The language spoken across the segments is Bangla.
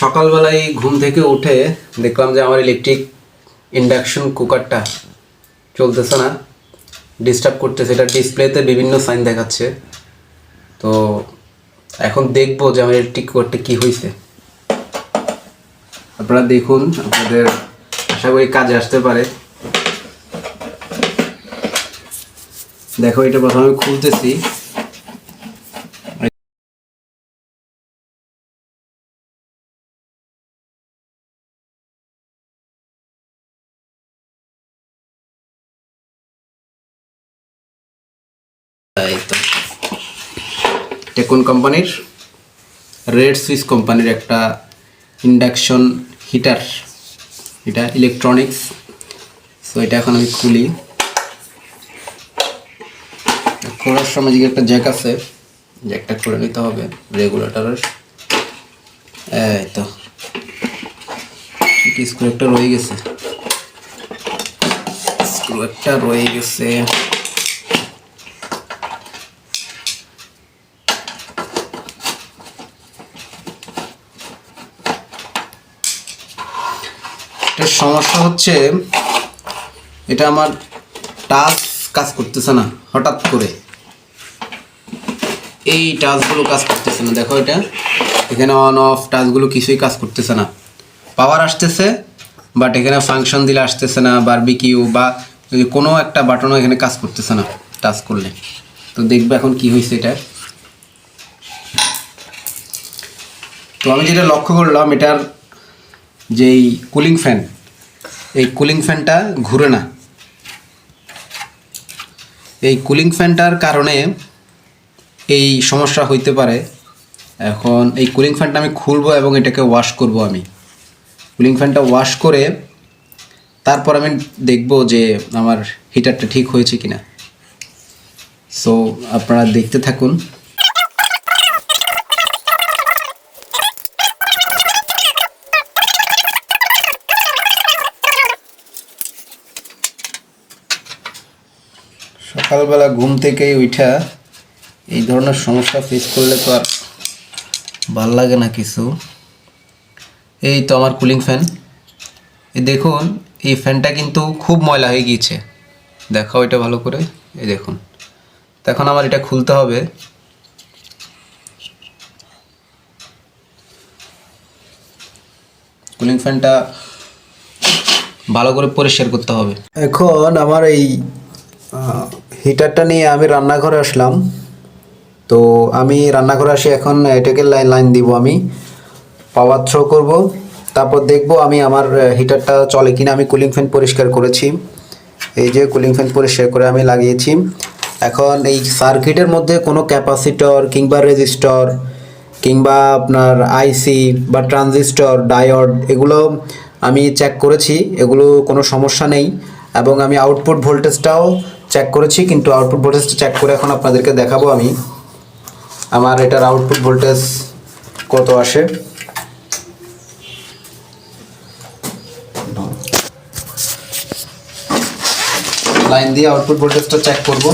সকালবেলায় ঘুম থেকে উঠে দেখলাম যে আমার ইলেকট্রিক ইন্ডাকশন কুকারটা চলতেছে না ডিস্টার্ব করতেছে। এটা ডিসপ্লেতে বিভিন্ন সাইন দেখাচ্ছে। তো এখন দেখব যে আমার ইলেকট্রিক কুকারটা কী হয়েছে আপনারা দেখুন, আপনাদের আশা করি কাজে আসতে পারে। দেখো, এটা প্রথমে খুলতেছি। এটা কোন কোম্পানির, রেড সুইস কোম্পানির একটা ইন্ডাকশন হিটার, এটা ইলেকট্রনিক্স সো এটা এখন আমি খুলি। খোলার সময় যে একটা জ্যাক আছে জ্যাকটা খুলে নিতে হবে রেগুলেটরের এই তো স্ক্রু একটা রয়ে গেছে। স্ক্রু একটা রয়ে গেছে। এটার সমস্যা হচ্ছে, এটা আমার টাচ কাজ করতেছে না, হঠাৎ করে। এই টাচগুলো কাজ করতেছে না, দেখো এটা। এখানে অন অফ টাচগুলো কিছুই কাজ করতেছে না। পাওয়ার আসতেছে বাট এখানে ফাংশন দিলে আসতেছে না বারবিকিউ বা কোনো একটা বাটনও এখানে কাজ করতেছে না টাচ করলে। তো দেখবে এখন কি হয়েছে এটা। তো আমি যেটা লক্ষ্য করলাম, এটার যেই কুলিং ফ্যান এই কুলিং ফ্যানটা ঘুরে না। এই কুলিং ফ্যানটার কারণে এই সমস্যা হইতে পারে। এখন এই কুলিং ফ্যানটা আমি খুলবো এবং এটাকে ওয়াশ করব আমি। কুলিং ফ্যানটা ওয়াশ করে তারপর আমি দেখব যে আমার হিটারটা ঠিক হয়েছে কিনা। সো আপনারা দেখতে থাকুন। সকালবেলা ঘুম থেকে উঠা এই ধরনের সমস্যা ফেস করলে তো আর ভালো লাগে না কিছু। এই তো আমার কুলিং ফ্যান এই দেখুন, এই ফ্যানটা কিন্তু খুব ময়লা হয়ে গিয়েছে। দেখাও এটা ভালো করে। এই দেখুন। এখন আমার এটা খুলতে হবে। কুলিং ফ্যানটা ভালো করে পরিষ্কার করতে হবে। এখন আমার এই হিটারটা নিয়ে আমি রান্নাঘরে আসলাম। তো আমি রান্নাঘরে আসি এখন, এটাকে লাইন লাইন দিব আমি। পাওয়ার থ্রো করব, তারপর দেখব আমি আমার হিটারটা চলে কিনা। আমি কুলিং ফ্যান পরিষ্কার করেছি। এই যে কুলিং ফ্যান পরিষ্কার করে আমি লাগিয়েছি। এখন এই সার্কিটের মধ্যে কোনো ক্যাপাসিটর কিংবা রেজিস্টর কিংবা আপনার আইসি বা ট্রানজিস্টর ডায়োড এগুলো আমি চেক করেছি। এগুলো কোনো সমস্যা নেই। এবং আমি আউটপুট ভোল্টেজটাও চেক করেছি, কিন্তু আউটপুট ভোল্টেজটা চেক করে এখন আপনাদেরকে দেখাবো আমি। আমার এটার আউটপুট ভোল্টেজ কত আসে? লাইন দিয়ে আউটপুট ভোল্টেজটা চেক করব।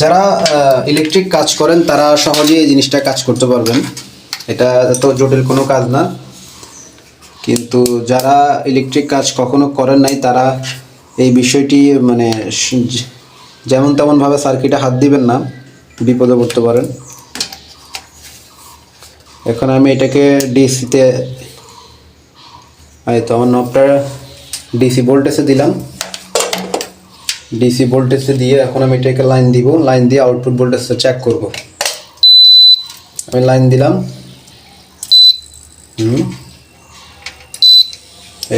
যারা ইলেকট্রিক কাজ করেন, তারা সহজেই এই জিনিসটা কাজ করতে পারবেন। এটা তো জটিল কোনো কাজ না। কিন্তু যারা ইলেকট্রিক কাজ কখনো করেন নাই, তারা এই বিষয়টি মানে যেমন তেমনভাবে সার্কিটে হাত দিবেন না, বিপদে পড়তে পারেন। এখন আমি এটাকে ডিসিতে এই তো আমার নবটা ডিসি ভোল্টেজে দিলাম। ডিসি ভোল্টেজে দিয়ে এখন আমি এটাকে লাইন দিব লাইন দিয়ে আউটপুট ভোল্টেজটা চেক করব। আমি লাইন দিলাম। হুম।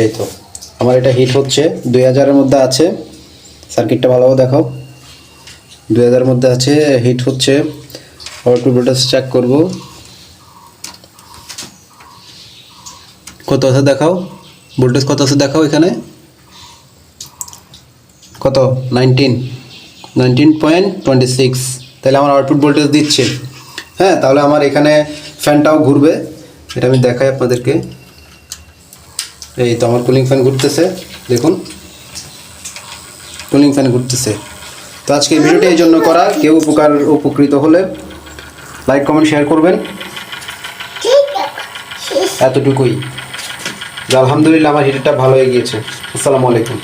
এই তো। আমার এটা হিট হচ্ছে। দুই হাজারের মধ্যে আছে। সার্কিটটা ভালোভাবে দেখাও দুই হাজারের মধ্যে আছে হিট হচ্ছে। আউটপুট ভোল্টেজ চেক করব। কত আছে দেখাও? ভোল্টেজ কত আছে দেখাও এখানে? কত? Nineteen nineteen point twenty six তাহলে আমার আউটপুট ভোল্টেজ দিচ্ছে। হ্যাঁ তাহলে আমার এখানে ফ্যানটাও ঘুরবে। এটা আমি দেখাই আপনাদেরকে। এই তো আমার কুলিং ফ্যান ঘুরতেছে, দেখুন। কুলিং ফ্যান ঘুরতেছে। তো আজকে ভিডিওটি এই জন্য করা, কেউ উপকার, উপকৃত হলে লাইক কমেন্ট শেয়ার করবেন। এতটুকুই। আলহামদুলিল্লাহ, আমার হিটারটা ভালো হয়ে গিয়েছে। আসসালামু আলাইকুম।